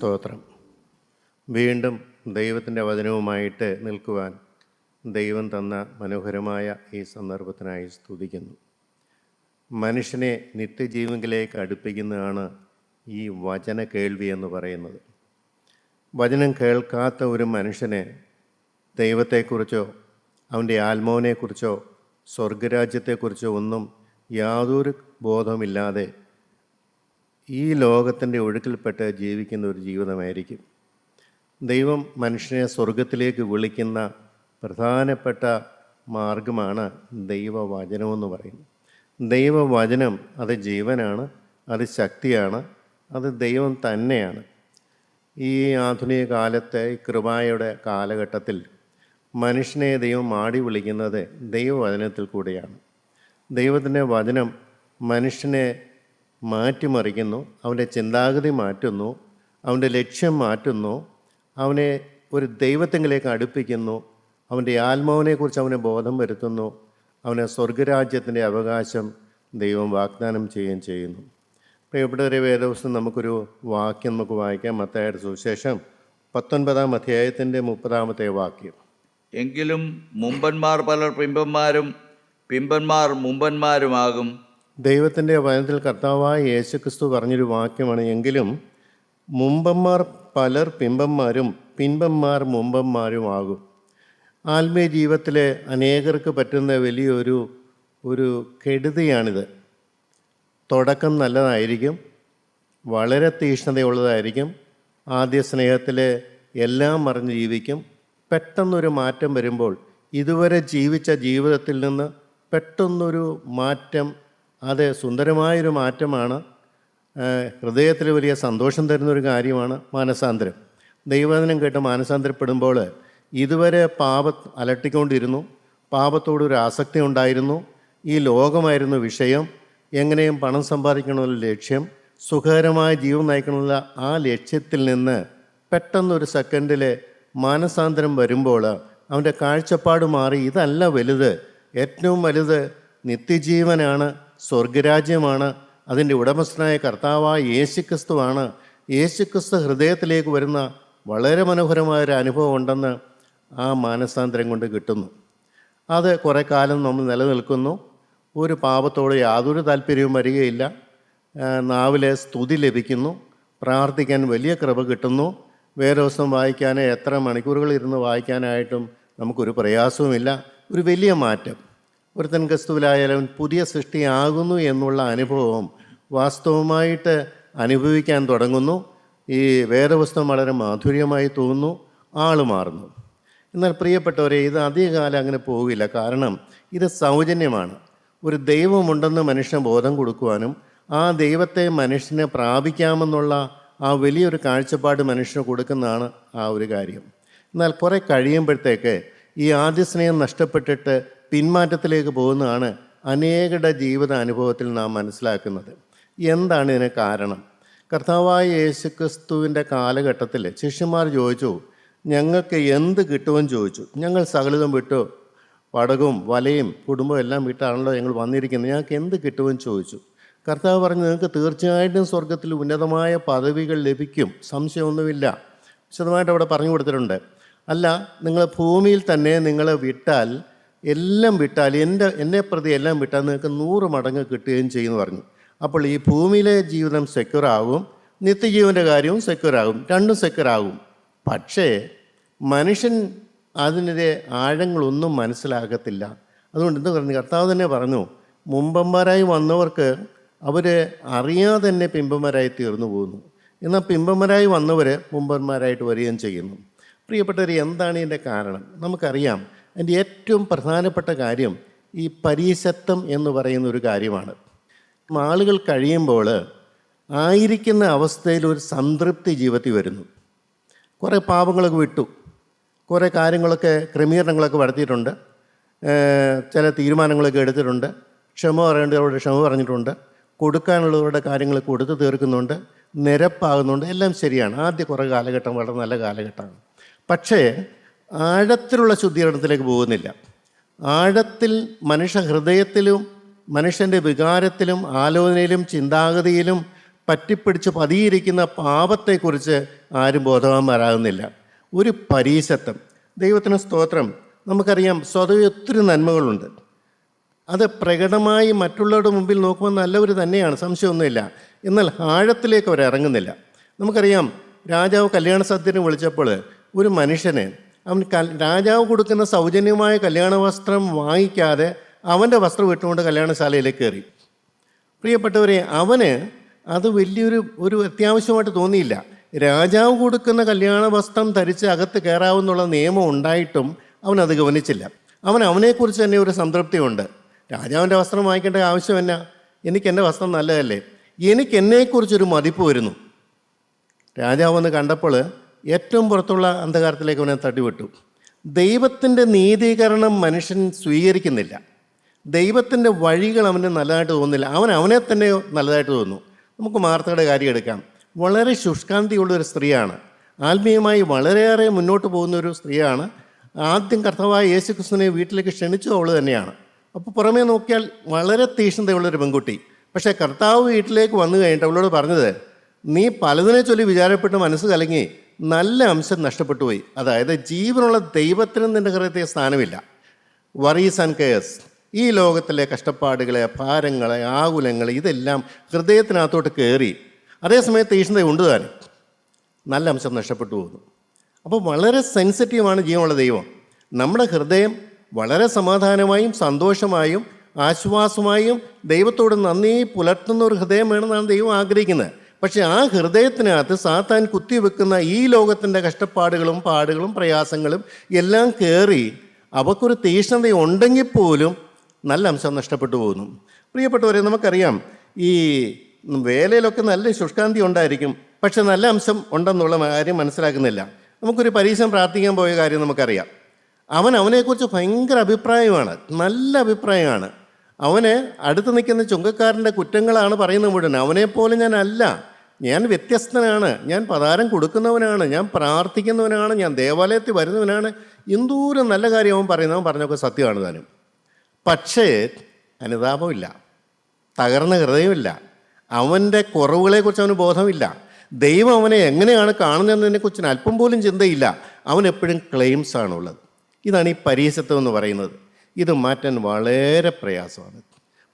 സ്തോത്രം. വീണ്ടും ദൈവത്തിന്റെ വചനവുമായിട്ട് നിൽക്കുവാൻ ദൈവം തന്ന മനോഹരമായ ഈ സന്ദർഭത്തിനായി സ്തുതിക്കുന്നു. മനുഷ്യനെ നിത്യജീവങ്കിലേക്ക് അടുപ്പിക്കുന്നതാണ് ഈ വചന കേൾവി എന്ന് പറയുന്നത്. വചനം കേൾക്കാത്ത ഒരു മനുഷ്യനെ ദൈവത്തെക്കുറിച്ചോ അവന്റെ ആത്മാവിനെക്കുറിച്ചോ സ്വർഗരാജ്യത്തെക്കുറിച്ചോ ഒന്നും യാതൊരു ബോധമില്ലാതെ ഈ ലോകത്തിന്റെ ഒഴുക്കിൽപ്പെട്ട് ജീവിക്കുന്ന ഒരു ജീവിതമായിരിക്കും. ദൈവം മനുഷ്യനെ സ്വർഗത്തിലേക്ക് വിളിക്കുന്ന പ്രധാനപ്പെട്ട മാർഗമാണ് ദൈവവചനമെന്ന് പറയുന്നത്. ദൈവവചനം അത് ജീവനാണ് അത് ശക്തിയാണ് അത് ദൈവം തന്നെയാണ്. ഈ ആധുനിക കാലത്തെ കൃപായുടെ കാലഘട്ടത്തിൽ മനുഷ്യനെ ദൈവം ആടി വിളിക്കുന്നത് ദൈവവചനത്തിൽ കൂടെയാണ്. ദൈവത്തിന്റെ വചനം മനുഷ്യനെ മാറ്റിമറിക്കുന്നു അവന്റെ ചിന്താഗതി മാറ്റുന്നു അവന്റെ ലക്ഷ്യം മാറ്റുന്നു അവനെ ഒരു ദൈവത്തെങ്കിലേക്ക് അടുപ്പിക്കുന്നു അവന്റെ ആത്മാവിനെക്കുറിച്ച് അവനെ ബോധം വരുത്തുന്നു അവനെ സ്വർഗരാജ്യത്തിന്റെ അവകാശം ദൈവം വാഗ്ദാനം ചെയ്യുകയും ചെയ്യുന്നു. പ്രിയപ്പെട്ടവരെ വേദവസ്തു നമുക്കൊരു വാക്യം നമുക്ക് വായിക്കാം. മത്തായുടെ സുവിശേഷം പത്തൊൻപതാം അധ്യായത്തിന്റെ മുപ്പതാമത്തെ വാക്യം. എങ്കിലും മുമ്പന്മാർ പലർ പിമ്പന്മാരും പിമ്പന്മാർ മുമ്പന്മാരുമാകും. ദൈവത്തിന്റെ വചനത്തിൽ കർത്താവായ യേശുക്രിസ്തു പറഞ്ഞൊരു വാക്യമാണ്. എങ്കിലും മുമ്പന്മാർ പലർ പിമ്പന്മാരും പിൻപന്മാർ മുമ്പന്മാരുമാകും ആത്മീയ ജീവിതത്തിലെ അനേകർക്ക് പറ്റുന്ന വലിയൊരു ഒരു കെടുതിയാണിത്. തുടക്കം നല്ലതായിരിക്കും വളരെ തീഷ്ണതയുള്ളതായിരിക്കും ആദ്യ സ്നേഹത്തിൽ എല്ലാം മറിഞ്ഞ് ജീവിക്കും. പെട്ടെന്നൊരു മാറ്റം വരുമ്പോൾ ഇതുവരെ ജീവിച്ച ജീവിതത്തിൽ നിന്ന് പെട്ടെന്നൊരു മാറ്റം അത് സുന്ദരമായൊരു മാറ്റമാണ്. ഹൃദയത്തിൽ വലിയ സന്തോഷം തരുന്നൊരു കാര്യമാണ് മാനസാന്തരം. ദൈവവചനം കേട്ട് മാനസാന്തരപ്പെടുമ്പോൾ ഇതുവരെ പാപ അലട്ടിക്കൊണ്ടിരുന്നു. പാപത്തോടൊരു ആസക്തി ഉണ്ടായിരുന്നു. ഈ ലോകമായിരുന്നു വിഷയം. എങ്ങനെയും പണം സമ്പാദിക്കണമെന്നുള്ള ലക്ഷ്യം. സുഖകരമായ ജീവൻ നയിക്കണമെന്നുള്ള ആ ലക്ഷ്യത്തിൽ നിന്ന് പെട്ടെന്നൊരു സെക്കൻഡിൽ മാനസാന്തരം വരുമ്പോൾ അവന്റെ കാഴ്ചപ്പാട് മാറി. ഇതല്ല വലുത്. ഏറ്റവും വലുത് നിത്യജീവനാണ്. സ്വർഗരാജ്യമാണ് അതിന്റെ ഉടമസ്ഥനായ കർത്താവായ യേശുക്രിസ്തുവാണ്. യേശുക്രിസ്തു ഹൃദയത്തിലേക്ക് വരുന്ന വളരെ മനോഹരമായ ഒരു അനുഭവം ഉണ്ടെന്ന് ആ മാനസാന്തരം കൊണ്ട് കിട്ടുന്നു. അത് കുറേ കാലം നമ്മൾ നിലനിൽക്കുന്നു. ഒരു പാപത്തോട് യാതൊരു താല്പര്യവും വരികയില്ല. നാവിലെ സ്തുതി ലഭിക്കുന്നു. പ്രാർത്ഥിക്കാൻ വലിയ കൃപ കിട്ടുന്നു. വേറെ ദിവസം വായിക്കാൻ എത്ര മണിക്കൂറുകൾ ഇരുന്ന് വായിക്കാനായിട്ടും നമുക്കൊരു പ്രയാസവുമില്ല. ഒരു വലിയ മാറ്റം. ഒരുത്തൻ ക്രിസ്തുവിലായാലും പുതിയ സൃഷ്ടിയാകുന്നു എന്നുള്ള അനുഭവം വാസ്തവമായിട്ട് അനുഭവിക്കാൻ തുടങ്ങുന്നു. ഈ വേദപുസ്തകം വളരെ മാധുര്യമായി തോന്നുന്നു. ആൾ മാറുന്നു. എന്നാൽ പ്രിയപ്പെട്ടവരെ ഇത് അധികകാലം അങ്ങനെ പോവില്ല. കാരണം ഇത് സൗജന്യമാണ്. ഒരു ദൈവമുണ്ടെന്ന് മനുഷ്യന് ബോധം കൊടുക്കുവാനും ആ ദൈവത്തെ മനുഷ്യനെ പ്രാപിക്കാമെന്നുള്ള ആ വലിയൊരു കാഴ്ചപ്പാട് മനുഷ്യന് കൊടുക്കുന്നതാണ് ആ ഒരു കാര്യം. എന്നാൽ കുറേ കഴിയുമ്പോഴത്തേക്ക് ഈ ആദ്യ സ്നേഹം നഷ്ടപ്പെട്ടിട്ട് പിന്മാറ്റത്തിലേക്ക് പോകുന്നതാണ് അനേകരുടെ ജീവിത അനുഭവത്തിൽ നാം മനസ്സിലാക്കുന്നത്. എന്താണ് ഇതിന് കാരണം? കർത്താവായ യേശുക്രിസ്തുവിന്റെ കാലഘട്ടത്തിൽ ശിഷ്യന്മാർ ചോദിച്ചു ഞങ്ങൾക്ക് എന്ത് കിട്ടുമെന്ന് ചോദിച്ചു. ഞങ്ങൾ സകലിതം വിട്ടു. പടകവും വലയും കുടുംബവും എല്ലാം വിട്ടാണല്ലോ ഞങ്ങൾ വന്നിരിക്കുന്നത്. ഞങ്ങൾക്ക് എന്ത് കിട്ടുമെന്ന് ചോദിച്ചു. കർത്താവ് പറഞ്ഞു നിങ്ങൾക്ക് തീർച്ചയായിട്ടും സ്വർഗത്തിൽ ഉന്നതമായ പദവികൾ ലഭിക്കും. സംശയമൊന്നുമില്ല. വിശദമായിട്ട് അവിടെ പറഞ്ഞു കൊടുത്തിട്ടുണ്ട്. അല്ല നിങ്ങൾ ഭൂമിയിൽ തന്നെ നിങ്ങളെ വിട്ടാൽ എല്ലാം വിട്ടാൽ എന്റെ എന്നെ പ്രതി എല്ലാം വിട്ടാൽ നിങ്ങൾക്ക് നൂറ് മടങ്ങ് കിട്ടുകയും ചെയ്യുമെന്ന് പറഞ്ഞു. അപ്പോൾ ഈ ഭൂമിയിലെ ജീവിതം സെക്യൂർ ആകും നിത്യജീവന്റെ കാര്യവും സെക്യൂർ ആകും രണ്ടും സെക്യൂർ ആകും. പക്ഷേ മനുഷ്യൻ അതിന്റെ ആഴങ്ങളൊന്നും മനസ്സിലാകത്തില്ല. അതുകൊണ്ട് എന്ത് പറഞ്ഞു? കർത്താവ് തന്നെ പറഞ്ഞു മുമ്പന്മാരായി വന്നവർക്ക് അവർ അറിയാതെ തന്നെ പിമ്പന്മാരായി തീർന്നു പോകുന്നു. എന്നാൽ പിമ്പന്മാരായി വന്നവർ മുമ്പന്മാരായിട്ട് വരികയും ചെയ്യുന്നു. പ്രിയപ്പെട്ടവർ എന്താണ് ഇതിന്റെ കാരണം? നമുക്കറിയാം അതിന്റെ ഏറ്റവും പ്രധാനപ്പെട്ട കാര്യം ഈ പരീശത്വം എന്ന് പറയുന്ന ഒരു കാര്യമാണ്. ആളുകൾ കഴിയുമ്പോൾ ആയിരിക്കുന്ന അവസ്ഥയിൽ ഒരു സംതൃപ്തി ജീവിതത്തിൽ വരുന്നു. കുറേ പാപങ്ങളൊക്കെ വിട്ടു. കുറേ കാര്യങ്ങളൊക്കെ ക്രമീകരണങ്ങളൊക്കെ വരുത്തിയിട്ടുണ്ട് ചില തീരുമാനങ്ങളൊക്കെ എടുത്തിട്ടുണ്ട്. ക്ഷമ പറയേണ്ടവരുടെ ക്ഷമ പറഞ്ഞിട്ടുണ്ട്. കൊടുക്കാനുള്ളവരുടെ കാര്യങ്ങൾ കൊടുത്തു തീർക്കുന്നുണ്ട്. നിരപ്പാകുന്നുണ്ട്. എല്ലാം ശരിയാണ്. ആദ്യ കുറേ കാലഘട്ടം വളരെ നല്ല കാലഘട്ടമാണ്. പക്ഷേ ആഴത്തിലുള്ള ശുദ്ധീകരണത്തിലേക്ക് പോകുന്നില്ല. ആഴത്തിൽ മനുഷ്യ ഹൃദയത്തിലും മനുഷ്യന്റെ വികാരത്തിലും ആലോചനയിലും ചിന്താഗതിയിലും പറ്റിപ്പിടിച്ച് പതിയിരിക്കുന്ന പാപത്തെക്കുറിച്ച് ആരും ബോധവാന്മാരാകുന്നില്ല. ഒരു പരീശത്വം ദൈവത്തിന് സ്തോത്രം. നമുക്കറിയാം സ്വതവേ ഒത്തിരി നന്മകളുണ്ട്. അത് പ്രകടമായി മറ്റുള്ളവരുടെ മുമ്പിൽ നോക്കുമ്പോൾ നല്ലവർ തന്നെയാണ് സംശയമൊന്നുമില്ല. എന്നാൽ ആഴത്തിലേക്ക് അവർ ഇറങ്ങുന്നില്ല നമുക്കറിയാം രാജാവ് കല്യാണ സദ്യനെ വിളിച്ചപ്പോൾ ഒരു മനുഷ്യന് അവൻ രാജാവ് കൊടുക്കുന്ന സൗജന്യമായ കല്യാണ വസ്ത്രം വാങ്ങിക്കാതെ അവന്റെ വസ്ത്രം ഇട്ടുകൊണ്ട് കല്യാണശാലയിലേക്ക് കയറി. പ്രിയപ്പെട്ടവരെ അവന് അത് വലിയൊരു ഒരു അത്യാവശ്യമായിട്ട് തോന്നിയില്ല. രാജാവ് കൊടുക്കുന്ന കല്യാണ വസ്ത്രം ധരിച്ച് അകത്ത് കയറാവുന്നുള്ള നിയമം ഉണ്ടായിട്ടും അവൻ അത് ഗവനിച്ചില്ല. അവൻ അവനെക്കുറിച്ച് തന്നെ ഒരു സംതൃപ്തിയുണ്ട്. രാജാവിന്റെ വസ്ത്രം വാങ്ങിക്കേണ്ട ആവശ്യം എന്നാ? എനിക്ക് എന്റെ വസ്ത്രം നല്ലതല്ലേ? എനിക്ക് എന്നെക്കുറിച്ചൊരു മതിപ്പ് വരുന്നു. രാജാവ് ഒന്ന് കണ്ടപ്പോൾ ഏറ്റവും പുറത്തുള്ള അന്ധകാരത്തിലേക്ക് അവനെ തട്ടിവിട്ടു. ദൈവത്തിന്റെ നീതീകരണം മനുഷ്യൻ സ്വീകരിക്കുന്നില്ല. ദൈവത്തിന്റെ വഴികൾ അവന് നല്ലതായിട്ട് തോന്നുന്നില്ല. അവൻ അവനെ തന്നെ നല്ലതായിട്ട് തോന്നുന്നു. നമുക്ക് മാർത്തയുടെ കാര്യം എടുക്കാം. വളരെ ശുഷ്കാന്തിയുള്ള ഒരു സ്ത്രീയാണ്. ആത്മീയമായി വളരെയേറെ മുന്നോട്ട് പോകുന്ന ഒരു സ്ത്രീയാണ്. ആദ്യം കർത്താവായ യേശു ക്രിസ്തുവിനെ വീട്ടിലേക്ക് ക്ഷണിച്ചു അവൾ തന്നെയാണ്. അപ്പോൾ പുറമേ നോക്കിയാൽ വളരെ തീഷ്ണതയുള്ളൊരു പെൺകുട്ടി. പക്ഷേ കർത്താവ് വീട്ടിലേക്ക് വന്നു കഴിഞ്ഞിട്ട് അവളോട് പറഞ്ഞത് നീ പലതിനെ ചൊല്ലി വിചാരപ്പെട്ട് മനസ്സ് കലങ്ങി. നല്ല അംശം നഷ്ടപ്പെട്ടു പോയി അതായത് ജീവനുള്ള ദൈവത്തിനും നിന്റെ ഹൃദയത്തെ സ്ഥാനമില്ല. വറീസ് ആൻഡ് കെയർസ് ഈ ലോകത്തിലെ കഷ്ടപ്പാടുകളെ ഭാരങ്ങളെ ആകുലങ്ങളെ ഇതെല്ലാം ഹൃദയത്തിനകത്തോട്ട് കയറി അതേസമയത്ത് തീഷ്ണതയുണ്ട് താൻ. നല്ല അംശം നഷ്ടപ്പെട്ടു പോകുന്നു. അപ്പോൾ വളരെ സെൻസിറ്റീവാണ് ജീവനുള്ള ദൈവം. നമ്മുടെ ഹൃദയം വളരെ സമാധാനമായും സന്തോഷമായും ആശ്വാസമായും ദൈവത്തോട് നന്ദി പുലർത്തുന്ന ഒരു ഹൃദയം വേണമെന്നാണ് ദൈവം ആഗ്രഹിക്കുന്നത്. പക്ഷേ ആ ഹൃദയത്തിനകത്ത് സാത്താൻ കുത്തിവെക്കുന്ന ഈ ലോകത്തിന്റെ കഷ്ടപ്പാടുകളും പാടുകളും പ്രയാസങ്ങളും എല്ലാം കയറി അവക്കൊരു തീഷ്ണത ഉണ്ടെങ്കിൽ പോലും നല്ല അംശം നഷ്ടപ്പെട്ടു പോകുന്നു. പ്രിയപ്പെട്ടവരെ നമുക്കറിയാം ഈ വേലയിലൊക്കെ നല്ല ശുഷ്കാന്തി ഉണ്ടായിരിക്കും പക്ഷെ നല്ല അംശം ഉണ്ടെന്നുള്ള കാര്യം മനസ്സിലാക്കുന്നില്ല. നമുക്കൊരു പരീക്ഷ പ്രാർത്ഥിക്കാൻ പോയ കാര്യം നമുക്കറിയാം. അവൻ അവനെക്കുറിച്ച് ഭയങ്കര അഭിപ്രായമാണ് നല്ല അഭിപ്രായമാണ്. അവന് അടുത്ത് നിൽക്കുന്ന ചുങ്കക്കാരന്റെ കുറ്റങ്ങളാണ് പറയുന്നത് മുഴുവൻ. അവനെപ്പോലെ ഞാൻ അല്ല ഞാൻ വ്യത്യസ്തനാണ്. ഞാൻ പതാരം കൊടുക്കുന്നവനാണ്. ഞാൻ പ്രാർത്ഥിക്കുന്നവനാണ്. ഞാൻ ദേവാലയത്തിൽ വരുന്നവനാണ്. എന്തോരം നല്ല കാര്യം അവൻ പറയുന്നത്. അവൻ പറഞ്ഞൊക്കെ സത്യമാണ് താനും. പക്ഷേ അനുതാപമില്ല. തകർന്ന ഹൃദയമില്ല. അവന്റെ കുറവുകളെക്കുറിച്ച് അവന് ബോധമില്ല. ദൈവം അവനെ എങ്ങനെയാണ് കാണുന്നതെന്നതിനെക്കുറിച്ച് അല്പം പോലും ചിന്തയില്ല. അവൻ എപ്പോഴും ക്ലെയിംസ് ആണുള്ളത്. ഇതാണ് ഈ പരീശത്വം എന്ന് പറയുന്നത്. ഇത് മാറ്റാൻ വളരെ പ്രയാസമാണ്.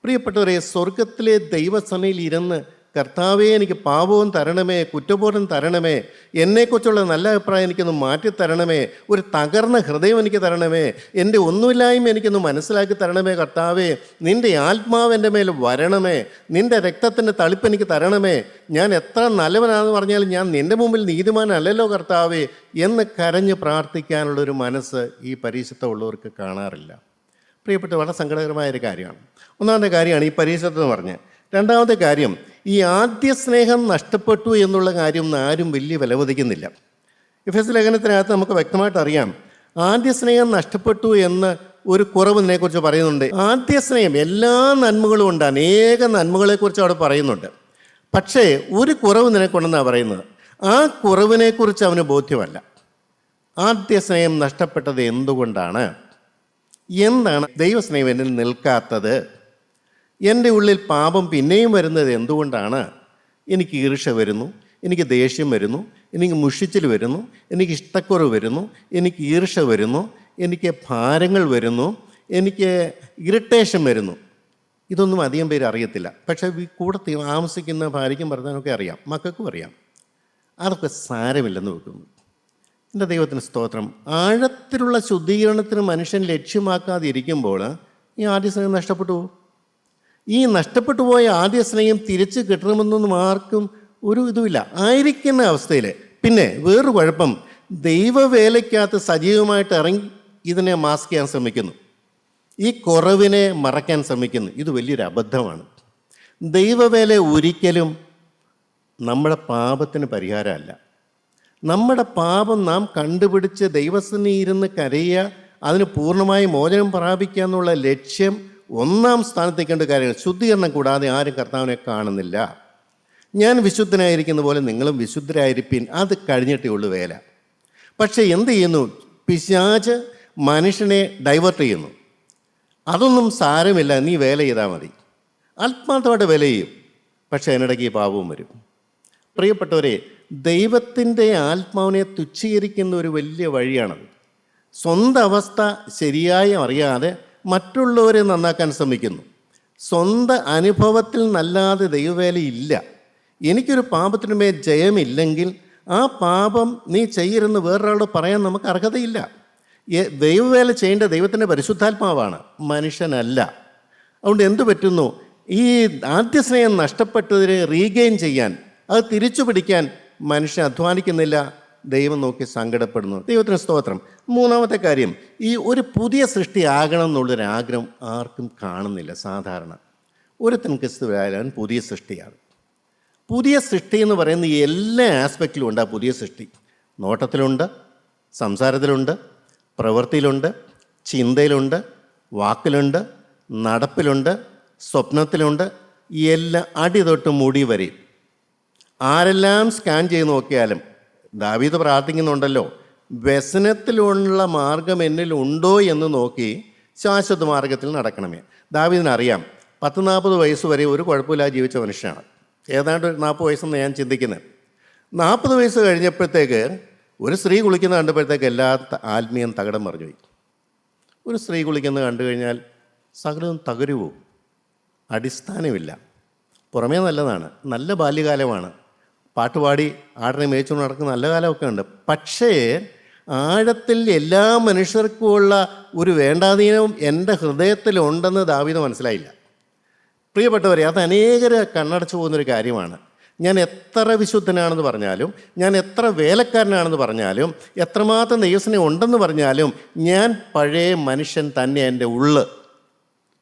പ്രിയപ്പെട്ടവരെ സ്വർഗത്തിലെ ദൈവസനയിൽ ഇരുന്ന് കർത്താവേ എനിക്ക് പാപവും തരണമേ കുറ്റബോധം തരണമേ എന്നെക്കുറിച്ചുള്ള നല്ല അഭിപ്രായം എനിക്കൊന്ന് മാറ്റി തരണമേ ഒരു തകർന്ന ഹൃദയം എനിക്ക് തരണമേ എന്റെ ഒന്നുമില്ലായ്മ എനിക്കൊന്ന് മനസ്സിലാക്കി തരണമേ കർത്താവേ നിന്റെ ആത്മാവ് എന്റെ മേൽ വരണമേ നിന്റെ രക്തത്തിന്റെ തളിപ്പ് എനിക്ക് തരണമേ ഞാൻ എത്ര നല്ലവനാണെന്ന് പറഞ്ഞാലും ഞാൻ നിന്റെ മുമ്പിൽ നീതിമാനല്ലല്ലോ കർത്താവേ എന്ന് കരഞ്ഞ് പ്രാർത്ഥിക്കാനുള്ളൊരു മനസ്സ് ഈ പരീക്ഷത്തുള്ളവർക്ക് കാണാറില്ല. പ്രിയപ്പെട്ട വളരെ സങ്കടകരമായ ഒരു കാര്യമാണ്. ഒന്നാമത്തെ കാര്യമാണ് ഈ പരീക്ഷത്തെന്ന് പറഞ്ഞ്. രണ്ടാമത്തെ കാര്യം ഈ ആദ്യ സ്നേഹം നഷ്ടപ്പെട്ടു എന്നുള്ള കാര്യം ആരും വലിയ വിലവതിക്കുന്നില്ല എഫ് ലേഖനത്തിനകത്ത് നമുക്ക് വ്യക്തമായിട്ട് അറിയാം ആദ്യ സ്നേഹം നഷ്ടപ്പെട്ടു എന്ന് ഒരു കുറവ് ഇതിനെക്കുറിച്ച് പറയുന്നുണ്ട്. ആദ്യ സ്നേഹം എല്ലാ നന്മകളും ഉണ്ട് അനേക നന്മകളെക്കുറിച്ച് അവിടെ പറയുന്നുണ്ട്. പക്ഷേ ഒരു കുറവ് നിനക്കുണ്ടെന്നാണ് പറയുന്നത്. ആ കുറവിനെക്കുറിച്ച് അവന് ബോധ്യമല്ല. ആദ്യ സ്നേഹം നഷ്ടപ്പെട്ടത് എന്തുകൊണ്ടാണ്? എന്താണ് ദൈവസ്നേഹം എന്നിൽ നിൽക്കാത്തത്? എന്റെ ഉള്ളിൽ പാപം പിന്നെയും വരുന്നത് എന്തുകൊണ്ടാണ്? എനിക്ക് ഈർഷ വരുന്നു എനിക്ക് ദേഷ്യം വരുന്നു എനിക്ക് മുഷിച്ചിൽ വരുന്നു എനിക്ക് ഇഷ്ടക്കുറവ് വരുന്നു എനിക്ക് ഈർഷ വരുന്നു എനിക്ക് ഭാരങ്ങൾ വരുന്നു എനിക്ക് ഇറിറ്റേഷൻ വരുന്നു. ഇതൊന്നും അധികം പേര് അറിയത്തില്ല. പക്ഷേ കൂടെ താമസിക്കുന്ന ഭാര്യയ്ക്കും ഭർത്താനൊക്കെ അറിയാം മക്കൾക്കും അറിയാം. അതൊക്കെ സാരമില്ലെന്ന് വെക്കുന്നു. എന്റെ ദൈവത്തിന് സ്തോത്രം. ആഴത്തിലുള്ള ശുദ്ധീകരണത്തിന് മനുഷ്യൻ ലക്ഷ്യമാക്കാതിരിക്കുമ്പോൾ ഈ ആദ്യ സ്നേഹം നഷ്ടപ്പെട്ടു പോകും. ഈ നഷ്ടപ്പെട്ടു പോയ ആദ്യ സ്നേഹം തിരിച്ച് കിട്ടണമെന്നൊന്നും ആർക്കും ഒരു ഇതുമില്ല. ആയിരിക്കുന്ന അവസ്ഥയിൽ പിന്നെ വേറൊരു കുഴപ്പം. ദൈവവേലയ്ക്കകത്ത് സജീവമായിട്ട് ഇറങ്ങി ഇതിനെ മാസ്ക് ചെയ്യാൻ ശ്രമിക്കുന്നു. ഈ കുറവിനെ മറയ്ക്കാൻ ശ്രമിക്കുന്നു. ഇത് വലിയൊരു അബദ്ധമാണ്. ദൈവവേല ഒരിക്കലും നമ്മുടെ പാപത്തിന് പരിഹാരമല്ല. നമ്മുടെ പാപം നാം കണ്ടുപിടിച്ച് ദൈവസ്ഥനെ ഇരുന്ന് കരയുക അതിന് പൂർണമായി മോചനം പ്രാപിക്കുക എന്നുള്ള ലക്ഷ്യം ഒന്നാം സ്ഥാനത്തേക്കേണ്ട കാര്യങ്ങൾ. ശുദ്ധീകരണം കൂടാതെ ആരും കർത്താവിനെ കാണുന്നില്ല. ഞാൻ വിശുദ്ധനായിരിക്കുന്ന പോലെ നിങ്ങളും വിശുദ്ധരായിരിപ്പിൻ. അത് കഴിഞ്ഞിട്ടേ ഉള്ളൂ വേല. പക്ഷേ എന്ത് ചെയ്യുന്നു? പിശാജ് മനുഷ്യനെ ഡൈവേർട്ട് ചെയ്യുന്നു. അതൊന്നും സാരമില്ല. നീ വേല ചെയ്താൽ മതി. ആത്മാർത്ഥമായിട്ട് വില ചെയ്യും. പക്ഷേ അതിനിടയ്ക്ക് പാപവും വരും. പ്രിയപ്പെട്ടവരെ ദൈവത്തിന്റെ ആത്മാവിനെ തുച്ഛീകരിക്കുന്ന ഒരു വലിയ വഴിയാണത്. സ്വന്തം അവസ്ഥ ശരിയായി അറിയാതെ മറ്റുള്ളവരെ നന്നാക്കാൻ ശ്രമിക്കുന്നു. സ്വന്തം അനുഭവത്തിൽ നല്ലാതെ ദൈവവേലയില്ല. എനിക്കൊരു പാപത്തിനുമേ ജയമില്ലെങ്കിൽ ആ പാപം നീ ചെയ്യരുന്ന് വേറൊരാളോട് പറയാൻ നമുക്ക് അർഹതയില്ല. ദൈവവേല ചെയ്യേണ്ട ദൈവത്തിന്റെ പരിശുദ്ധാത്മാവാണ്. മനുഷ്യനല്ല. അതുകൊണ്ട് എന്തു പറ്റുന്നു? ഈ ആദ്യ സ്നേഹം നഷ്ടപ്പെട്ടതിനെ റീഗെയിൻ ചെയ്യാൻ അത് തിരിച്ചു പിടിക്കാൻ മനുഷ്യൻ അധ്വാനിക്കുന്നില്ല. ദൈവം നോക്കി സങ്കടപ്പെടുന്നു. ദൈവത്തിന് സ്തോത്രം. മൂന്നാമത്തെ കാര്യം ഈ ഒരു പുതിയ സൃഷ്ടി ആകണം എന്നുള്ളൊരാഗ്രഹം ആർക്കും കാണുന്നില്ല സാധാരണ. ഒരുത്തൻ ക്രിസ്തുവായാലും പുതിയ സൃഷ്ടിയാണ്. പുതിയ സൃഷ്ടി എന്ന് പറയുന്ന എല്ലാ ആസ്പെക്റ്റിലും ഉണ്ട് ആ പുതിയ സൃഷ്ടി. നോട്ടത്തിലുണ്ട് സംസാരത്തിലുണ്ട് പ്രവൃത്തിയിലുണ്ട് ചിന്തയിലുണ്ട് വാക്കിലുണ്ട് നടപ്പിലുണ്ട് സ്വപ്നത്തിലുണ്ട് എല്ലാ അടി തൊട്ട് മുടി വരെയും ആരെല്ലാം സ്കാൻ ചെയ്ത് നോക്കിയാലും ദാവീദ് പ്രാർത്ഥിക്കുന്നുണ്ടല്ലോ വ്യസനത്തിലുള്ള മാർഗം എന്നിൽ ഉണ്ടോ എന്ന് നോക്കി ശാശ്വത മാർഗത്തിൽ നടക്കണമേ. ദാവീദിനറിയാം പത്ത് നാൽപ്പത് വയസ്സ് വരെ ഒരു കുഴപ്പമില്ലാതെ ജീവിച്ച മനുഷ്യനാണ്. ഏതാണ്ട് നാൽപ്പത് വയസ്സെന്ന് ഞാൻ ചിന്തിക്കുന്നത് നാൽപ്പത് വയസ്സ് കഴിഞ്ഞപ്പോഴത്തേക്ക് ഒരു സ്ത്രീ കുളിക്കുന്ന കണ്ടപ്പോഴത്തേക്ക് എല്ലാ ആത്മീയം തകടം മറിഞ്ഞു പോയി ഒരു സ്ത്രീ കുളിക്കുന്നത് കണ്ടു കഴിഞ്ഞാൽ സകലവും തകരുവോ? അടിസ്ഥാനമില്ല. പുറമേ നല്ലതാണ് നല്ല ബാല്യകാലമാണ്. പാട്ടുപാടി ആടിനെ മേച്ചുകൊണ്ട് നടക്കുന്ന നല്ല കാലമൊക്കെ ഉണ്ട്. പക്ഷേ ആഴത്തിൽ എല്ലാ മനുഷ്യർക്കുമുള്ള ഒരു വേണ്ടാധീനവും എന്റെ ഹൃദയത്തിലുണ്ടെന്ന് ദാവീദ് മനസ്സിലായില്ല. പ്രിയപ്പെട്ടവരെ അത് അനേകരെ കണ്ണടച്ചു പോകുന്നൊരു കാര്യമാണ്. ഞാൻ എത്ര വിശുദ്ധനാണെന്ന് പറഞ്ഞാലും ഞാൻ എത്ര വേലക്കാരനാണെന്ന് പറഞ്ഞാലും എത്രമാത്രം ദൈവസ്നേഹം ഉണ്ടെന്ന് പറഞ്ഞാലും ഞാൻ പഴയ മനുഷ്യൻ തന്നെ എന്റെ ഉള്ള്.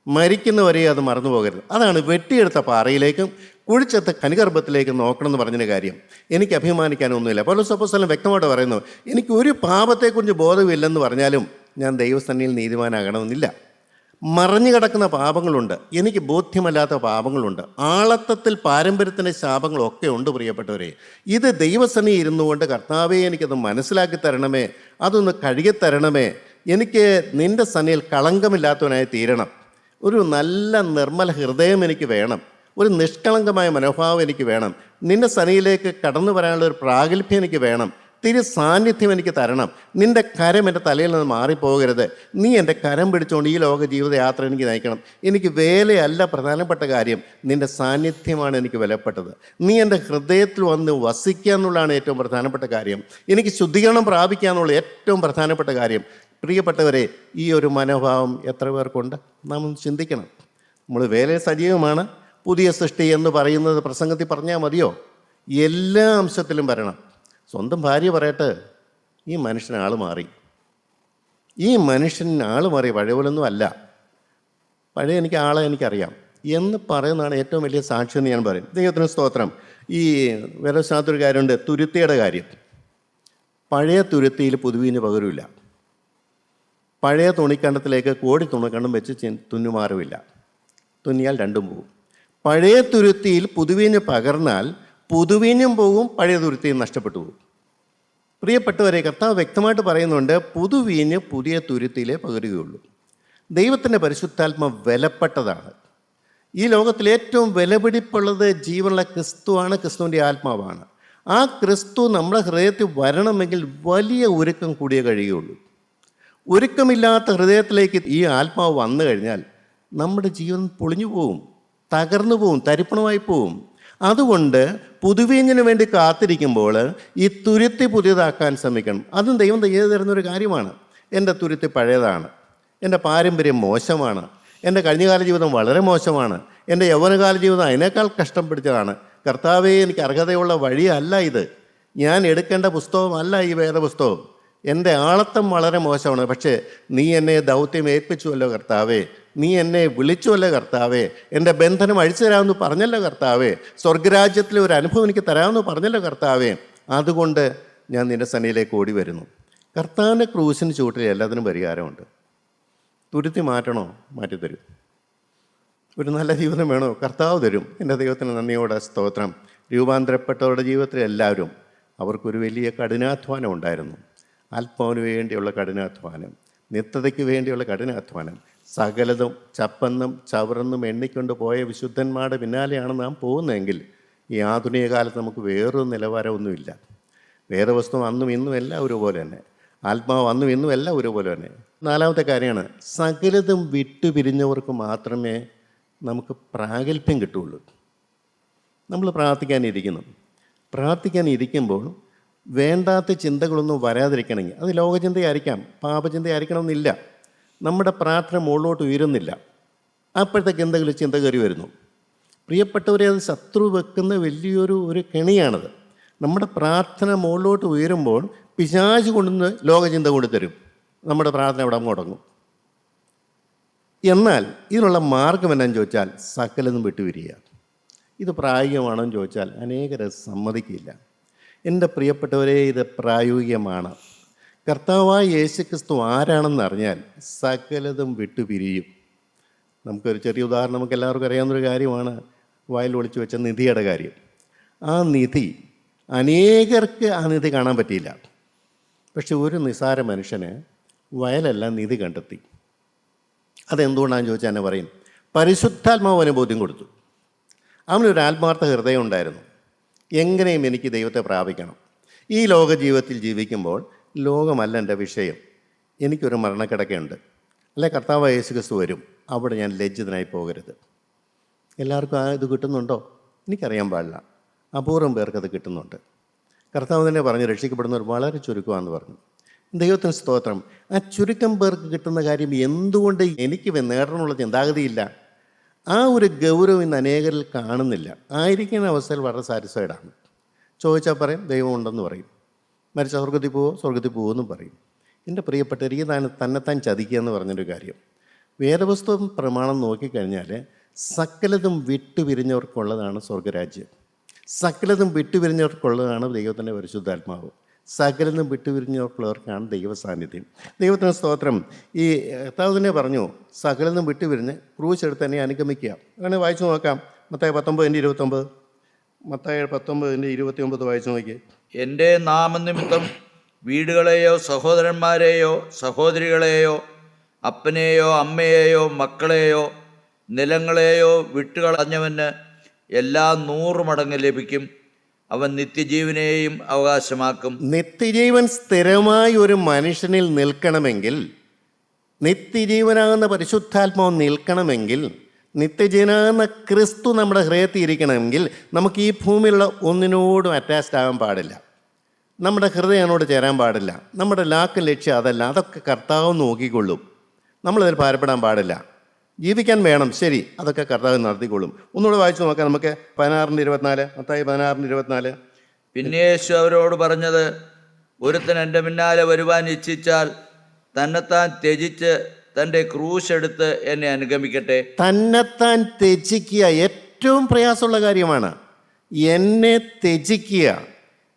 മരിക്കുന്നവരെ അത് മറന്നു പോകരുത് അതാണ് വെട്ടിയെടുത്ത പാറയിലേക്കും കുഴിച്ചെത്ത കനികർഭത്തിലേക്ക് നോക്കണം എന്ന് പറഞ്ഞൊരു കാര്യം എനിക്ക് അഭിമാനിക്കാനൊന്നുമില്ല. പല അപ്പോസ്തലൻ വ്യക്തമായിട്ട് പറയുന്നു എനിക്ക് ഒരു പാപത്തെക്കുറിച്ച് ബോധമില്ലെന്ന് പറഞ്ഞാലും ഞാൻ ദൈവസന്നിയിൽ നീതിമാനാകണമെന്നില്ല. മറഞ്ഞു കിടക്കുന്ന പാപങ്ങളുണ്ട് എനിക്ക് ബോധ്യമല്ലാത്ത പാപങ്ങളുണ്ട്. ആളത്തത്തിൽ പാരമ്പര്യത്തിന്റെ ശാപങ്ങളൊക്കെ ഉണ്ട് പ്രിയപ്പെട്ടവരെ. ഇത് ദൈവസന്നി ഇരുന്നു കൊണ്ട് കർത്താവെ എനിക്കത് മനസ്സിലാക്കി തരണമേ അതൊന്ന് കഴുകിത്തരണമേ എനിക്ക് നിന്റെ സന്നിയിൽ കളങ്കമില്ലാത്തവനായി തീരണം. ഒരു നല്ല നിർമ്മല ഹൃദയം എനിക്ക് വേണം. ഒരു നിഷ്കളങ്കമായ മനോഭാവം എനിക്ക് വേണം. നിന്റെ സനിയിലേക്ക് കടന്നു വരാനുള്ള ഒരു പ്രാഗൽഭ്യം എനിക്ക് വേണം. തിരി സാന്നിധ്യം എനിക്ക് തരണം. നിന്റെ കരം എന്റെ തലയിൽ നിന്ന് മാറിപ്പോകരുത്. നീ എന്റെ കരം പിടിച്ചുകൊണ്ട് ഈ ലോക ജീവിതയാത്ര എനിക്ക് നയിക്കണം. എനിക്ക് വേലയല്ല പ്രധാനപ്പെട്ട കാര്യം. നിന്റെ സാന്നിധ്യമാണ് എനിക്ക് വിലപ്പെട്ടത്. നീ എന്റെ ഹൃദയത്തിൽ വന്ന് വസിക്കുക എന്നുള്ളതാണ് ഏറ്റവും പ്രധാനപ്പെട്ട കാര്യം. എനിക്ക് ശുദ്ധീകരണം പ്രാപിക്കുക എന്നുള്ള ഏറ്റവും പ്രധാനപ്പെട്ട കാര്യം. പ്രിയപ്പെട്ടവരെ ഈ ഒരു മനോഭാവം എത്ര പേർക്കുണ്ട്? നാം ചിന്തിക്കണം. നമ്മൾ വേല സജീവമാണ്. പുതിയ സൃഷ്ടി എന്ന് പറയുന്നത് പ്രസംഗത്തിൽ പറഞ്ഞാൽ മതിയോ? എല്ലാ അംശത്തിലും വരണം. സ്വന്തം ഭാര്യ പറയട്ടെ ഈ മനുഷ്യൻ ആൾ മാറി. ഈ മനുഷ്യൻ ആൾ മാറി പഴയ പോലൊന്നും അല്ല. പഴയ എനിക്ക് ആളെ എനിക്കറിയാം. എന്ന് പറയുന്നതാണ് ഏറ്റവും വലിയ സാക്ഷ്യം എന്ന് ഞാൻ പറയും. ദൈവത്തിന് സ്തോത്രം. ഈ വേദശാസ്ത്രൊരു കാര്യമുണ്ട് തുരുത്തിയുടെ കാര്യം. പഴയ തുരുത്തിയിൽ പുതുവിന് പകരമില്ല. പഴയ തുണിക്കണ്ടത്തിലേക്ക് കോടി തുണിക്കണ്ടം വെച്ച് തുന്നുമാറുമില്ല. തുന്നിയാൽ രണ്ടും പോകും. പഴയ തുരുത്തിയിൽ പുതുവീഞ്ഞ് പകർന്നാൽ പുതുവീഞ്ഞും പോവും പഴയ തുരുത്തിയും നഷ്ടപ്പെട്ടു പോകും. പ്രിയപ്പെട്ടവരെ കർത്താവ് വ്യക്തമായിട്ട് പറയുന്നുണ്ട് പുതുവീഞ്ഞ് പുതിയ തുരുത്തിയിലേ പകരുകയുള്ളൂ. ദൈവത്തിന്റെ പരിശുദ്ധാത്മ വിലപ്പെട്ടതാണ്. ഈ ലോകത്തിൽ ഏറ്റവും വിലപിടിപ്പുള്ളത് ജീവനുള്ള ക്രിസ്തുവാണ് ക്രിസ്തുവിന്റെ ആത്മാവാണ്. ആ ക്രിസ്തു നമ്മുടെ ഹൃദയത്തിൽ വരണമെങ്കിൽ വലിയ ഒരുക്കം കൂടിയേ കഴിയുള്ളൂ ഒരുക്കമില്ലാത്ത ഹൃദയത്തിലേക്ക് ഈ ആത്മാവ് വന്നു കഴിഞ്ഞാൽ നമ്മുടെ ജീവൻ പൊളിഞ്ഞു പോവും തകർന്നു പോവും തരിപ്പണമായി പോവും. അതുകൊണ്ട് പുതുവീഞ്ഞിന് വേണ്ടി കാത്തിരിക്കുമ്പോൾ ഈ തുരുത്തി പുതിയതാക്കാൻ ശ്രമിക്കണം. അതും ദൈവം ചെയ്തു തരുന്നൊരു കാര്യമാണ്? എന്റെ തുരുത്തി പഴയതാണ്. എന്റെ പാരമ്പര്യം മോശമാണ്. എന്റെ കഴിഞ്ഞകാല ജീവിതം വളരെ മോശമാണ്. എന്റെ യൗവനകാല ജീവിതം അതിനേക്കാൾ കഷ്ടം പിടിച്ചതാണ്. കർത്താവേ എനിക്ക് അർഹതയുള്ള വഴിയല്ല ഇത്. ഞാൻ എടുക്കേണ്ട പുസ്തകമല്ല ഈ വേദപുസ്തകം. എന്റെ ആളത്തം വളരെ മോശമാണ്. പക്ഷേ നീ എന്നെ ദൗത്യം ഏൽപ്പിച്ചുവല്ലോ കർത്താവേ. നീ എന്നെ വിളിച്ചുവല്ലോ കർത്താവേ. എന്റെ ബന്ധനം അഴിച്ചു തരാമെന്ന് പറഞ്ഞല്ലോ കർത്താവേ. സ്വർഗരാജ്യത്തിലെ ഒരു അനുഭവം എനിക്ക് തരാമെന്ന് പറഞ്ഞല്ലോ കർത്താവേ. അതുകൊണ്ട് ഞാൻ നിന്റെ സന്നിയിലേക്ക് ഓടി വരുന്നു കർത്താവിന്റെ ക്രൂസിന് ചൂട്ടിൽ എല്ലാത്തിനും പരിഹാരമുണ്ട്. തുരുത്തി മാറ്റണോ? മാറ്റിത്തരും. ഒരു നല്ല ജീവിതം വേണോ? കർത്താവ് തരും. എന്റെ ദൈവത്തിന് നന്ദിയോടെ സ്തോത്രം. രൂപാന്തരപ്പെട്ടവരുടെ ജീവിതത്തിൽ എല്ലാവരും അവർക്കൊരു വലിയ കഠിനാധ്വാനം ഉണ്ടായിരുന്നു. ആത്മാവിന് വേണ്ടിയുള്ള കഠിനാധ്വാനം നിത്യതയ്ക്ക് വേണ്ടിയുള്ള കഠിനാധ്വാനം സകലതും ചപ്പെന്നും ചവറെന്നും എണ്ണിക്കൊണ്ട് പോയ വിശുദ്ധന്മാരുടെ പിന്നാലെയാണ് നാം പോകുന്നതെങ്കിൽ ഈ ആധുനിക കാലത്ത് നമുക്ക് വേറൊരു നിലവാരമൊന്നുമില്ല. വേദവസ്തു അന്നും ഇന്നും എല്ലാം ഒരുപോലെ തന്നെ. ആത്മാവ് അന്നും ഇന്നും എല്ലാം ഒരുപോലെ തന്നെ. നാലാമത്തെ കാര്യമാണ് സകലതും വിട്ടുപിരിഞ്ഞവർക്ക് മാത്രമേ നമുക്ക് പ്രാഗൽഭ്യം കിട്ടുകയുള്ളൂ. നമ്മൾ പ്രാർത്ഥിക്കാനിരിക്കുന്നു. പ്രാർത്ഥിക്കാൻ ഇരിക്കുമ്പോൾ വേണ്ടാത്ത ചിന്തകളൊന്നും വരാതിരിക്കണമെങ്കിൽ അത് ലോകചിന്തയായിരിക്കാം പാപചിന്തയായിരിക്കണമെന്നില്ല നമ്മുടെ പ്രാർത്ഥന മുകളിലോട്ട് ഉയരുന്നില്ല. അപ്പോഴത്തേക്ക് എന്തെങ്കിലും ചിന്ത കയറി വരുന്നു. പ്രിയപ്പെട്ടവരെ അത് ശത്രു വെക്കുന്ന വലിയൊരു ഒരു കെണിയാണത്. നമ്മുടെ പ്രാർത്ഥന മുകളിലോട്ട് ഉയരുമ്പോൾ പിശാച് കൊണ്ടുവന്ന് ലോകചിന്ത കൊണ്ടുതരും. നമ്മുടെ പ്രാർത്ഥന അവിടെ മുടങ്ങും. എന്നാൽ ഇതിനുള്ള മാർഗം എന്നാന്ന് ചോദിച്ചാൽ സകലതും വിട്ടുപിരിയുക. ഇത് പ്രായോഗികമാണോ എന്ന് ചോദിച്ചാൽ അനേകരെ സമ്മതിക്കില്ല. എന്റെ പ്രിയപ്പെട്ടവരെ ഇത് പ്രായോഗികമാണ്. കർത്താവായ യേശു ക്രിസ്തു ആരാണെന്ന് അറിഞ്ഞാൽ സകലതും വിട്ടുപിരിയും. നമുക്കൊരു ചെറിയ ഉദാഹരണം നമുക്ക് എല്ലാവർക്കും അറിയാവുന്നൊരു കാര്യമാണ്. വായിൽ ഒളിച്ചു വെച്ച നിധിയുടെ കാര്യം. ആ നിധി അനേകർക്ക് ആ നിധി കാണാൻ പറ്റിയില്ല. പക്ഷെ ഒരു നിസാര മനുഷ്യന് വയലെല്ലാം നിധി കണ്ടെത്തി. അതെന്തുകൊണ്ടാണെന്ന് ചോദിച്ചാൽ എന്നെ പറയും. പരിശുദ്ധാത്മാവ് അനുബോധ്യം കൊടുത്തു. അവനൊരു ആത്മാർത്ഥ ഹൃദയം ഉണ്ടായിരുന്നു. എങ്ങനെയും എനിക്ക് ദൈവത്തെ പ്രാപിക്കണം. ഈ ലോക ജീവിതത്തിൽ ജീവിക്കുമ്പോൾ ലോകമല്ല എന്റെ വിഷയം. എനിക്കൊരു മരണക്കിടക്കയുണ്ട്. അല്ലെ കർത്താവ് യേശു ക്രിസ്തു വരും. അവിടെ ഞാൻ ലജ്ജിതനായി പോകരുത്. എല്ലാവർക്കും ആ ഇത് കിട്ടുന്നുണ്ടോ? എനിക്കറിയാൻ പാടില്ല. അപൂർവം പേർക്ക് അത് കിട്ടുന്നുണ്ട്. കർത്താവ് തന്നെ പറഞ്ഞ് രക്ഷിക്കപ്പെടുന്നവർ വളരെ ചുരുക്കമാണെന്ന് പറഞ്ഞു. ദൈവത്തിന് സ്തോത്രം. ആ ചുരുക്കം പേർക്ക് കിട്ടുന്ന കാര്യം എന്തുകൊണ്ട് എനിക്ക് നേടണമെന്നുള്ള ചിന്താഗതിയില്ല ആ ഒരു ഗൗരവം ഇന്ന് അനേകരിൽ കാണുന്നില്ല. ആയിരിക്കുന്ന അവസ്ഥയിൽ വളരെ സാറ്റിസ്ഫൈഡാണ് ചോദിച്ചാൽ പറയും ദൈവമുണ്ടെന്ന് പറയും. മരിച്ച സ്വർഗത്തിൽ പോവോ? സ്വർഗത്തിൽ പോകുമെന്നും പറയും. എന്റെ പ്രിയപ്പെട്ട ഈ താൻ തന്നെത്താൻ ചതിക്കുക എന്ന് പറഞ്ഞൊരു കാര്യം. വേദപുസ്തകം പ്രമാണം നോക്കിക്കഴിഞ്ഞാൽ സകലതും വിട്ടുപിരിഞ്ഞവർക്കുള്ളതാണ് സ്വർഗരാജ്യം സകലതും വിട്ടുപിരിഞ്ഞവർക്കുള്ളതാണ് ദൈവത്തിന്റെ പരിശുദ്ധാത്മാവ്. സകലതും വിട്ടുപിരിഞ്ഞവർക്കുള്ളവർക്കാണ് ദൈവ സാന്നിധ്യം ദൈവത്തിന് സ്തോത്രം. ഈ കർത്താവ് തന്നെ പറഞ്ഞു സകലതും വിട്ടുപിരിഞ്ഞ് ക്രൂശെടുത്ത് തന്നെ അനുഗമിക്കുക. അങ്ങനെ വായിച്ചു നോക്കാം. മത്തായ പത്തൊമ്പതിന്റെ ഇരുപത്തൊമ്പത്. മത്തായ പത്തൊമ്പതിന്റെ ഇരുപത്തി ഒമ്പത് വായിച്ചു നോക്കി എന്റെ നാമനിമിത്തം വീടുകളെയോ സഹോദരന്മാരെയോ സഹോദരികളെയോ അപ്പനെയോ അമ്മയെയോ മക്കളെയോ നിലങ്ങളെയോ വിട്ടുകളഞ്ഞവന് എല്ലാ നൂറ് മടങ്ങ് ലഭിക്കും. അവൻ നിത്യജീവനെയും അവകാശമാക്കും. നിത്യജീവൻ സ്ഥിരമായി ഒരു മനുഷ്യനിൽ നിൽക്കണമെങ്കിൽ നിത്യജീവനാകുന്ന പരിശുദ്ധാത്മാവ് നിൽക്കണമെങ്കിൽ നിത്യജീവനാകുന്ന ക്രിസ്തു നമ്മുടെ ഹൃദയത്തിൽ ഇരിക്കണമെങ്കിൽ നമുക്ക് ഈ ഭൂമിയിലുള്ള ഒന്നിനോടും അറ്റാച്ച്ഡ് ആകാൻ പാടില്ല. നമ്മുടെ ഹൃദയം അതിനോട് ചേരാൻ പാടില്ല. നമ്മുടെ ലാക്ക് ലക്ഷ്യം അതല്ല. അതൊക്കെ കർത്താവ് നോക്കിക്കൊള്ളും. നമ്മളതിൽ ഭാരപ്പെടാൻ പാടില്ല. ജീവിക്കാൻ വേണം. ശരി. അതൊക്കെ കർത്താവ് നടത്തിക്കൊള്ളും. ഒന്നുകൂടെ വായിച്ചു നോക്കാം. നമുക്ക് പതിനാറിന്റെ ഇരുപത്തിനാല് മത്തായി പതിനാറിന്റെ ഇരുപത്തിനാല്. പിന്നെ യേശു അവരോട് പറഞ്ഞത് ഒരുത്തൻ എന്റെ പിന്നാലെ വരുവാൻ ഇച്ഛിച്ചാൽ തന്നെത്താൻ ത്യജിച്ച് തന്റെ ക്രൂശ് എടുത്ത് എന്നെ അനുഗമിക്കട്ടെ. തന്നെത്താൻ ത്യജിക്കുക ഏറ്റവും പ്രയാസമുള്ള കാര്യമാണ്. എന്നെ ത്യജിക്കുക.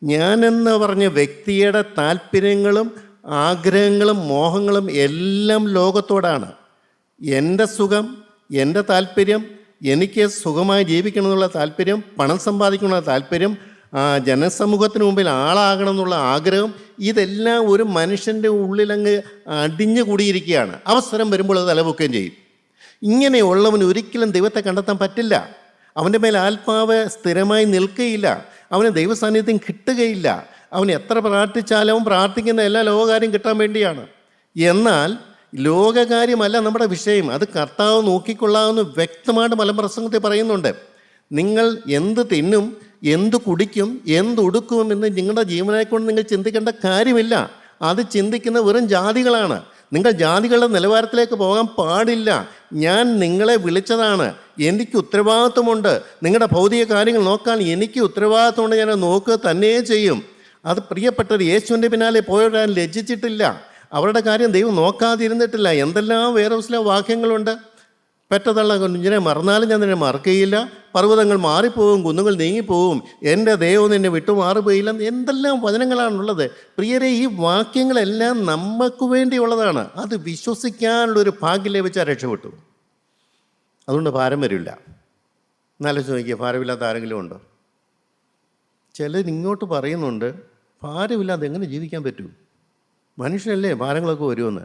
ഞാനെന്ന് പറഞ്ഞ വ്യക്തിയുടെ താല്പര്യങ്ങളും ആഗ്രഹങ്ങളും മോഹങ്ങളും എല്ലാം ലോകത്തോടാണ്. എന്റെ സുഖം എന്റെ താല്പര്യം എനിക്ക് സുഖമായി ജീവിക്കണം എന്നുള്ള താല്പര്യം പണം സമ്പാദിക്കണമെന്നുള്ള താല്പര്യം ജനസമൂഹത്തിന് മുമ്പിൽ ആളാകണം എന്നുള്ള ആഗ്രഹം ഇതെല്ലാം ഒരു മനുഷ്യന്റെ ഉള്ളിലങ്ങ് അടിഞ്ഞു കൂടിയിരിക്കുകയാണ്. അവസരം വരുമ്പോൾ അത് തലപൊക്കുകയും ചെയ്യും. ഇങ്ങനെയുള്ളവന് ഒരിക്കലും ദൈവത്തെ കണ്ടെത്താൻ പറ്റില്ല. അവന്റെ മേൽ ആത്മാവ് സ്ഥിരമായി നിൽക്കുകയില്ല. അവന് ദൈവസാന്നിധ്യം കിട്ടുകയില്ല. അവൻ എത്ര പ്രാർത്ഥിച്ചാലും പ്രാർത്ഥിക്കുന്ന എല്ലാ ലോകകാര്യം കിട്ടാൻ വേണ്ടിയാണ്. എന്നാൽ ലോകകാര്യമല്ല നമ്മുടെ വിഷയം. അത് കർത്താവ് നോക്കിക്കൊള്ളാമെന്ന് വ്യക്തമായിട്ട് മലപ്രസംഗത്തിൽ പറയുന്നുണ്ട്. നിങ്ങൾ എന്ത് തിന്നും എന്ത് കുടിക്കും എന്ത് ഉടുക്കും എന്ന് നിങ്ങളുടെ ജീവനെ കൊണ്ട് നിങ്ങൾ ചിന്തിക്കേണ്ട കാര്യമില്ല. അത് ചിന്തിക്കുന്ന വെറും ജാതികളാണ്. നിങ്ങൾ ജാതികളുടെ നിലവാരത്തിലേക്ക് പോകാൻ പാടില്ല. ഞാൻ നിങ്ങളെ വിളിച്ചതാണ്. എനിക്ക് ഉത്തരവാദിത്വമുണ്ട്. നിങ്ങളുടെ ഭൗതിക കാര്യങ്ങൾ നോക്കാൻ എനിക്ക് ഉത്തരവാദിത്വമുണ്ട്. ഞാൻ നോക്കുക തന്നെ ചെയ്യും. അത് പ്രിയപ്പെട്ടത് യേശുവിന്റെ പിന്നാലെ പോയവരാൻ ലജ്ജിച്ചിട്ടില്ല. അവരുടെ കാര്യം ദൈവം നോക്കാതിരുന്നിട്ടില്ല. എന്തെല്ലാം വേറെ ചില വാക്യങ്ങളുണ്ട്? പെറ്റതള്ള കുഞ്ഞിനെ മറന്നാലും ഞാൻ നിന്നെ മറക്കുകയില്ല പർവതങ്ങൾ മാറിപ്പോവും കുന്നുകൾ നീങ്ങിപ്പോവും. എന്റെ ദൈവം നിന്നെ വിട്ടുമാറിപ്പോയില്ല എന്തെല്ലാം വചനങ്ങളാണുള്ളത്? പ്രിയരെ ഈ വാക്യങ്ങളെല്ലാം നമുക്ക് വേണ്ടിയുള്ളതാണ്. അത് വിശ്വസിക്കാനുള്ളൊരു ഭാഗ്യം ലഭിച്ചാൽ രക്ഷപ്പെട്ടു അതുകൊണ്ട് ഭാരം വരില്ല. നല്ല ചോദിക്കുക ഭാരമില്ലാത്ത ആരെങ്കിലും ഉണ്ടോ? ചിലരിങ്ങോട്ട് പറയുന്നുണ്ട് ഭാരമില്ലാതെ എങ്ങനെ ജീവിക്കാൻ പറ്റൂ? മനുഷ്യനല്ലേ ഭാരങ്ങളൊക്കെ വരുമെന്ന്?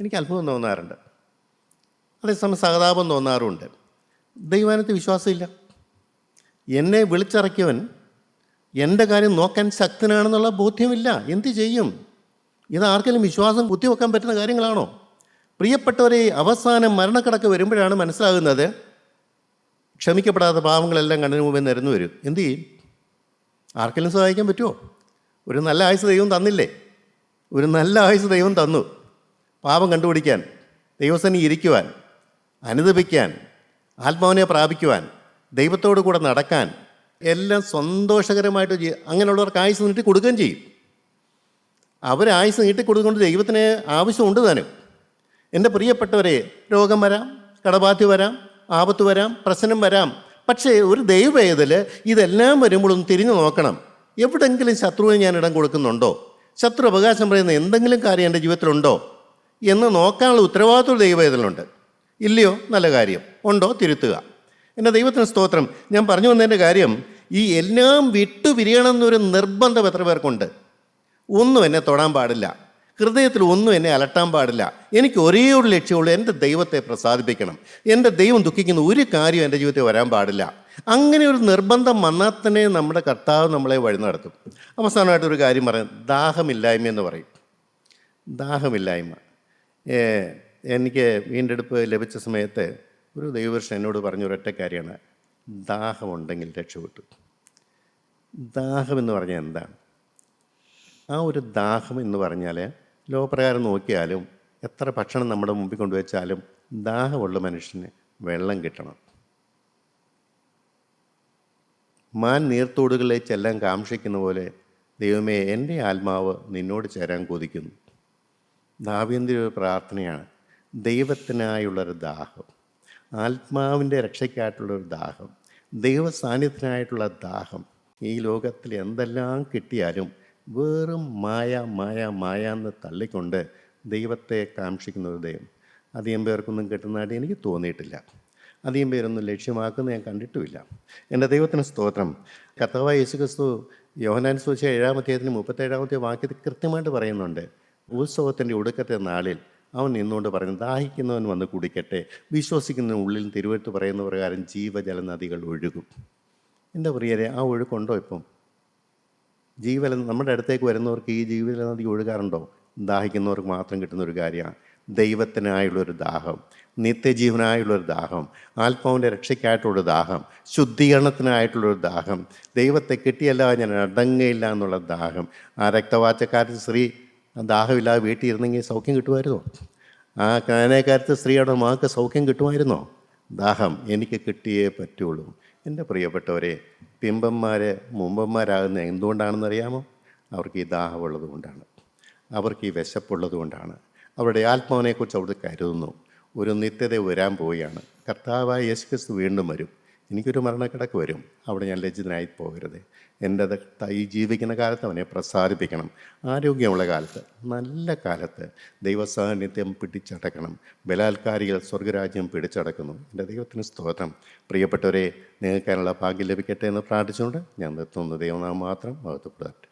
എനിക്ക് അത്ഭുതം തോന്നാറുണ്ട്. അതേസമയം സഹതാപം തോന്നാറുമുണ്ട്. ദൈവാനത്തിൽ വിശ്വാസമില്ല. എന്നെ വിളിച്ചിറക്കിയവൻ എന്റെ കാര്യം നോക്കാൻ ശക്തനാണെന്നുള്ള ബോധ്യമില്ല. എന്ത് ചെയ്യും? ഇത് ആർക്കെങ്കിലും വിശ്വാസം കുത്തിവെക്കാൻ പറ്റുന്ന കാര്യങ്ങളാണോ? പ്രിയപ്പെട്ടവരെ അവസാനം മരണക്കിടക്ക് വരുമ്പോഴാണ് മനസ്സിലാകുന്നത് ക്ഷമിക്കപ്പെടാത്ത പാവങ്ങളെല്ലാം കണ്ണിന് മുമ്പേ നിരന്നു വരും. എന്തു ചെയ്യും? ആർക്കെങ്കിലും സഹായിക്കാൻ പറ്റുമോ? ഒരു നല്ല ആയുസ് ദൈവം തന്നില്ലേ? ഒരു നല്ല ആയുസ് ദൈവം തന്നു. പാപം കണ്ടുപിടിക്കാൻ ദൈവസനി ഇരിക്കുവാൻ അനുദപിക്കാൻ ആത്മാവിനെ പ്രാപിക്കുവാൻ ദൈവത്തോടു കൂടെ നടക്കാൻ എല്ലാം സന്തോഷകരമായിട്ട് ചെയ്യ- അങ്ങനെയുള്ളവർക്ക് ആയുസ് നീട്ടി കൊടുക്കുകയും ചെയ്യും. അവർ ആയുസ് നീട്ടി കൊടുക്കൊണ്ട് ദൈവത്തിന് ആവശ്യമുണ്ട് താനും. എന്റെ പ്രിയപ്പെട്ടവരെ രോഗം വരാം കടബാധ്യ വരാം ആപത്ത് വരാം പ്രശ്നം വരാം. പക്ഷേ ഒരു ദൈവവേദൽ ഇതെല്ലാം വരുമ്പോഴും തിരിഞ്ഞു നോക്കണം. എവിടെങ്കിലും ശത്രുവിന് ഞാൻ ഇടം കൊടുക്കുന്നുണ്ടോ? ശത്രു അവകാശം പറയുന്ന എന്തെങ്കിലും കാര്യം എന്റെ ജീവിതത്തിലുണ്ടോ എന്ന് നോക്കാനുള്ള ഉത്തരവാദിത്വം ദൈവവേദനയിലുണ്ട്. ഇല്ലയോ? നല്ല കാര്യം. ഉണ്ടോ? തിരുത്തുക. എന്റെ ദൈവത്തിന് സ്തോത്രം. ഞാൻ പറഞ്ഞു വന്നതിന്റെ കാര്യം ഈ എല്ലാം വിട്ടു പിരിയണമെന്നൊരു നിർബന്ധം എത്ര പേർക്കുണ്ട്? ഒന്നും എന്നെ തൊടാൻ പാടില്ല. ഹൃദയത്തിൽ ഒന്നും എന്നെ അലട്ടാൻ പാടില്ല. എനിക്ക് ഒരേ ഒരു ലക്ഷ്യമുള്ളൂ. എന്റെ ദൈവത്തെ പ്രസാദിപ്പിക്കണം. എന്റെ ദൈവം ദുഃഖിക്കുന്ന ഒരു കാര്യം എന്റെ ജീവിതത്തിൽ വരാൻ പാടില്ല. അങ്ങനെ ഒരു നിർബന്ധം വന്നാൽ തന്നെ നമ്മുടെ കർത്താവ് നമ്മളെ വഴി നടത്തും. അവസാനമായിട്ട് ഒരു കാര്യം പറയാം. ദാഹമില്ലായ്മ എന്ന് പറയും. ദാഹമില്ലായ്മ. എനിക്ക് വീണ്ടെടുപ്പ് ലഭിച്ച സമയത്ത് ഒരു ദൈവപുരുഷൻ എന്നോട് പറഞ്ഞ ഒരൊറ്റ കാര്യമാണ്. ദാഹമുണ്ടെങ്കിൽ രക്ഷപ്പെട്ടു ദാഹം എന്ന് പറഞ്ഞാൽ എന്താണ്? ആ ഒരു ദാഹം എന്ന് പറഞ്ഞാൽ ലോകപ്രകാരം നോക്കിയാലും എത്ര ഭക്ഷണം നമ്മുടെ മുമ്പിൽ കൊണ്ടുവച്ചാലും ദാഹമുള്ള മനുഷ്യന് വെള്ളം കിട്ടണം. മാൻ നീർത്തോടുകളിലെ ചെല്ലാൻ കാംക്ഷിക്കുന്ന പോലെ ദൈവമേ എന്റെ ആത്മാവ് നിന്നോട് ചേരാൻ കൊതിക്കുന്നു. ദാവ്യന്തിര ഒരു പ്രാർത്ഥനയാണ്. ദൈവത്തിനായുള്ളൊരു ദാഹം ആത്മാവിന്റെ രക്ഷയ്ക്കായിട്ടുള്ളൊരു ദാഹം ദൈവ സാന്നിധ്യത്തിനായിട്ടുള്ള ദാഹം. ഈ ലോകത്തിൽ എന്തെല്ലാം കിട്ടിയാലും വെറും മായ മായ മായ എന്ന് തള്ളിക്കൊണ്ട് ദൈവത്തെ കാക്ഷിക്കുന്ന ഒരു ദൈവം. അധികം പേർക്കൊന്നും കിട്ടുന്നതായിട്ട് എനിക്ക് തോന്നിയിട്ടില്ല. അധികം പേരൊന്നും ലക്ഷ്യമാക്കുന്ന ഞാൻ കണ്ടിട്ടുമില്ല. എന്റെ ദൈവത്തിന് സ്തോത്രം. കർത്താവായ യേശുക്രിസ്തു യോഹനാൻ സൂചിച്ച ഏഴാമത്തേതിന് മുപ്പത്തേഴാമത്തെ വാക്യത്തിൽ കൃത്യമായിട്ട് പറയുന്നുണ്ട്. ഉത്സവത്തിന്റെ ഒടുക്കത്തെ നാളിൽ അവൻ നിന്നുകൊണ്ട് പറയുന്നു ദാഹിക്കുന്നവൻ വന്ന് കുടിക്കട്ടെ. വിശ്വസിക്കുന്നതിന് ഉള്ളിൽ തിരുവഴുത്ത് പറയുന്ന പ്രകാരം ജീവജല നദികൾ ഒഴുകും. എന്റെ പ്രിയരെ ആ ഒഴുക്കുണ്ടോ ഇപ്പം? ജീവല നമ്മുടെ അടുത്തേക്ക് വരുന്നവർക്ക് ഈ ജീവല നദി ഒഴുകാറുണ്ടോ? ദാഹിക്കുന്നവർക്ക് മാത്രം കിട്ടുന്ന ഒരു കാര്യമാണ് ദൈവത്തിനായുള്ളൊരു ദാഹം നിത്യജീവനായുള്ളൊരു ദാഹം ആത്മാവിന്റെ രക്ഷയ്ക്കായിട്ടുള്ളൊരു ദാഹം ശുദ്ധീകരണത്തിനായിട്ടുള്ളൊരു ദാഹം ദൈവത്തെ കിട്ടിയല്ലാതെ ഞാൻ അടങ്ങയില്ല എന്നുള്ള ദാഹം. ആ രക്തവാച്ചക്കാരത്ത് സ്ത്രീ ദാഹമില്ലാതെ വീട്ടിൽ ഇരുന്നെങ്കിൽ സൗഖ്യം കിട്ടുമായിരുന്നോ? ആ കാനേക്കാരത്ത് സ്ത്രീയുടെ മാക്ക് സൗഖ്യം കിട്ടുമായിരുന്നോ? ദാഹം എനിക്ക് കിട്ടിയേ പറ്റുള്ളൂ. എന്റെ പ്രിയപ്പെട്ടവരെ പിമ്പന്മാർ മുമ്പന്മാരാകുന്ന എന്തുകൊണ്ടാണെന്ന് അറിയാമോ അവർക്ക് ഈ ദാഹമുള്ളത് കൊണ്ടാണ്. അവർക്ക് ഈ വിശപ്പുള്ളത് കൊണ്ടാണ്. അവരുടെ ആത്മാവിനെക്കുറിച്ച് അവിടെ കരുതുന്നു. ഒരു നിത്യത വരാൻ പോവുകയാണ്. കർത്താവായ യേശുക്രിസ്തു വീണ്ടും വരും. എനിക്കൊരു മരണക്കിടക്ക് വരും. അവിടെ ഞാൻ ലജ്ജിതനായി പോകരുത്. എന്റെ ഈ ജീവിക്കുന്ന കാലത്ത് അവനെ പ്രസാദിപ്പിക്കണം. ആരോഗ്യമുള്ള കാലത്ത് നല്ല കാലത്ത് ദൈവസാന്നിധ്യം പിടിച്ചടക്കണം. ബലാത്കാരികൾ സ്വർഗരാജ്യം പിടിച്ചടക്കുന്നു. എന്റെ ദൈവത്തിന് സ്തോത്രം. പ്രിയപ്പെട്ടവരെ നിങ്ങൾക്കാനുള്ള ഭാഗ്യം ലഭിക്കട്ടെ എന്ന് പ്രാർത്ഥിച്ചുകൊണ്ട് ഞാൻ നിർത്തുന്നു. ദൈവനാമം മാത്രം മഹത്വപ്പെടട്ടെ